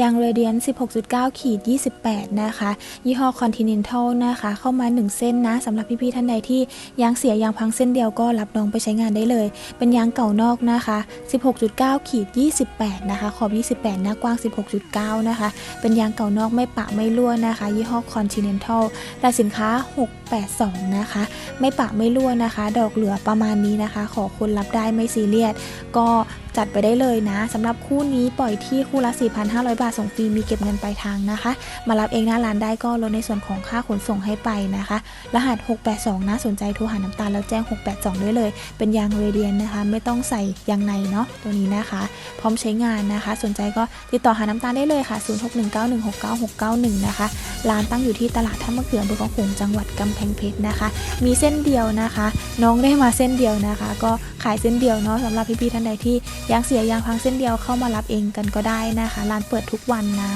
ยางเรเดียน 16.9 ขีด 28 นะคะ ยี่ห้อ Continental นะคะ เข้ามา 1 เส้นนะสำหรับพี่ๆท่านใดที่ยางเสียยางพังเส้นเดียวก็รับน้องไปใช้งานได้เลย เป็นยางเก่านอกนะคะ 16.9 ขีด 28 นะคะ ขอบ 28 หน้ากว้าง 16.9 นะคะ เป็นยางเก่านอกไม่ปะไม่รั่วนะคะ ยี่ห้อ Continental แต่สินค้า 682 นะคะ ไม่ปะไม่รั่วนะคะ ดอกเหลือประมาณนี้นะคะ ขอคนรับได้ไม่ซีเรียส ก็จัดไปได้เลยนะสำหรับคู่นี้ปล่อยที่คู่ละ 4,500บาทส่งฟรีมีเก็บเงินปลายทางนะคะ มารับเองหน้าร้านได้ก็ลดในส่วนของค่าขนส่งให้ไปนะคะ รหัส 682 นะสนใจโทรหาน้ำตาลแล้วแจ้ง 682ได้เลย เป็นยางเรเดียนนะคะ ไม่ต้องใส่ยางในเนาะตัวนี้นะคะ พร้อมใช้งานนะคะ สนใจก็ติดต่อหาน้ำตาลได้เลยค่ะ 0619169691 นะคะ ร้านตั้งอยู่ที่ตลาดท่ามะเขืออำเภอคลองขลุงจังหวัดกำแพงเพชรนะคะ มีเส้นเดียวนะคะ น้องได้มาเส้นเดียวนะคะ ก็ขายเส้นเดียวเนาะสำหรับพี่ๆท่านใดที่ยางเสียยางพังเส้นเดียวเข้ามารับเองกันก็ได้นะคะ ร้านเปิดทุกวันนะ